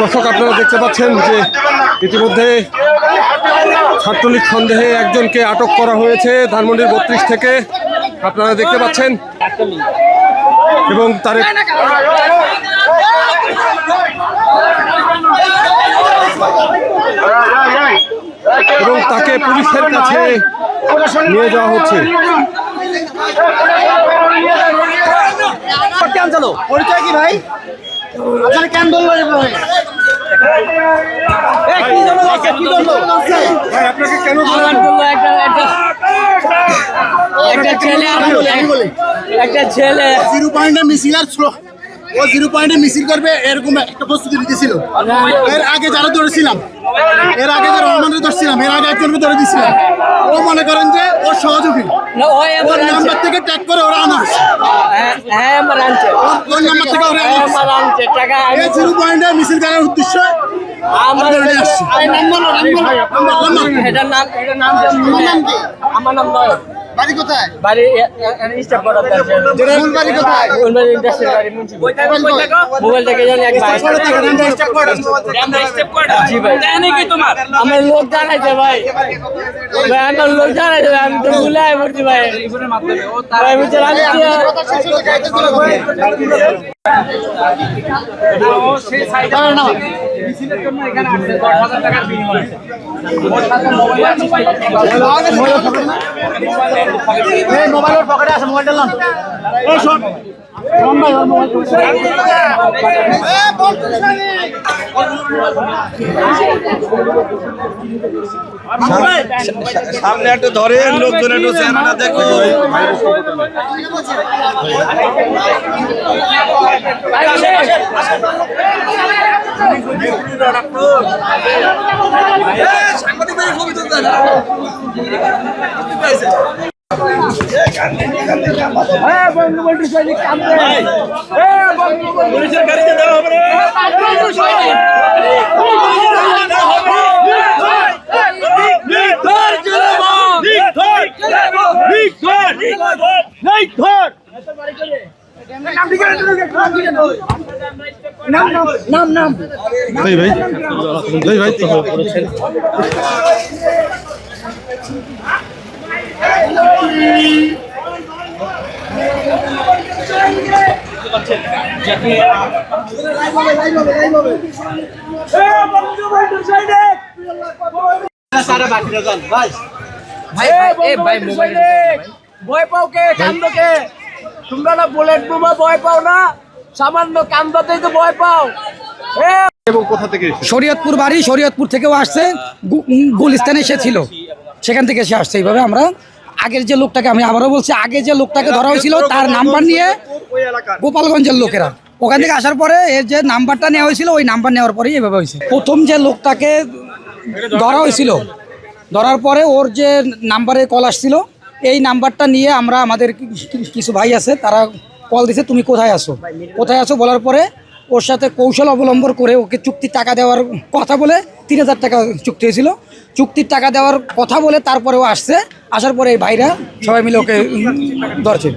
দর্শক, আপনারা দেখতে পাচ্ছেন যে ইতিমধ্যে ছাত্রলীগ সন্দেহে একজনকে আটক করা হয়েছে, ধানমন্ডির বত্রিশ থেকে। আপনারা দেখতে পাচ্ছেন এবং তার এবং তাকে পুলিশের কাছে নিয়ে যাওয়া হচ্ছে। কেন চলো পরিচয় কি ভাই আপনারা? আপনাকে কেন আমার বলল একটা একটা একটা ছেলে আর বলে একটা ছেলে। জিরো পয়েন্টে মিছিল আর স্লো- ও জিরো পয়েন্টে মিছিল করবে এরকম একটা প্রস্তুতি নিতেছিল। এর আগে যারা ধরেছিলাম এর আগে যে রহমানের ধরছিলাম এর আগে একজনকে ধরে দিছিলাম ও মনে করেন যে ও সহযোগী। ওর আমার নাম্বার থেকে ট্যাগ করে ওরা আনা। হ্যাঁ, হ্যাঁ আমার ওর- ওর নাম্বার থেকে ওরা আনা। আমার জিরো পয়েন্টে মিছিল করার উদ্দেশ্য আমার নাম বলো নাম আমার নাম? আমার নাম বাড়ি কোথায়? বাড়ি স্টাফ করা কোন বাড়ি কোথায়? বাড়ি ইন্ডাস্ট্রি বাড়ি মোবাইল থেকে জানি এক ভাই জি ভাই। আমার লোক জানাইছে ভাই। ভাই আমার লোক জানাইছে ভাই, আমি তো ভুলাই পড়ছি ভাই। আমি তো- মোবাইলের পকেটে আছে মোবাইলটা লন সামনে একটু ধরে লোকজন একটু চেহারাটা দেখো। পুলিশের গাড়িতে দেওয়া হবে রে। ভাই ভাই ভাই ভাই ভয় পাও কে? কান্দ কে? তোমরা না বুলেট বোমা ভয় পাও না? সামান্য কান্দাতেই তো ভয় পাও। এবং কোথা থেকে এসেছে? শরীয়তপুর বাড়ি শরীয়তপুর থেকেও আসছে। গুলিস্তানে সে ছিল। সেখান থেকে সে আসছে। এইভাবে আমরা আগের যে লোকটাকে আমি আবারও বলছি আগে যে লোকটাকে ধরা হয়েছিল তার নাম্বার নিয়ে গোপালগঞ্জের লোকেরা। ওখান থেকে আসার পরে এর যে নাম্বারটা নেওয়া হয়েছিল ওই নাম্বার নেওয়ার পরেই এভাবে হয়েছে। প্রথম যে লোকটাকে ধরা হয়েছিল ধরার পরে ওর যে নাম্বারে কল আসছিল এই নাম্বারটা নিয়ে আমরা আমাদের কিছু ভাই আছে, তারা কল দিছে, তুমি কোথায় আসো কোথায় আসো বলার পরে ওর সাথে কৌশল অবলম্বন করে ওকে চুক্তি টাকা দেওয়ার কথা বলে তিন হাজার টাকা চুক্তি হয়েছিল। চুক্তির টাকা দেওয়ার কথা বলে তারপরে ও আসছে। আসার পরে এই ভাইরা সবাই মিলে ওকে ধরছে।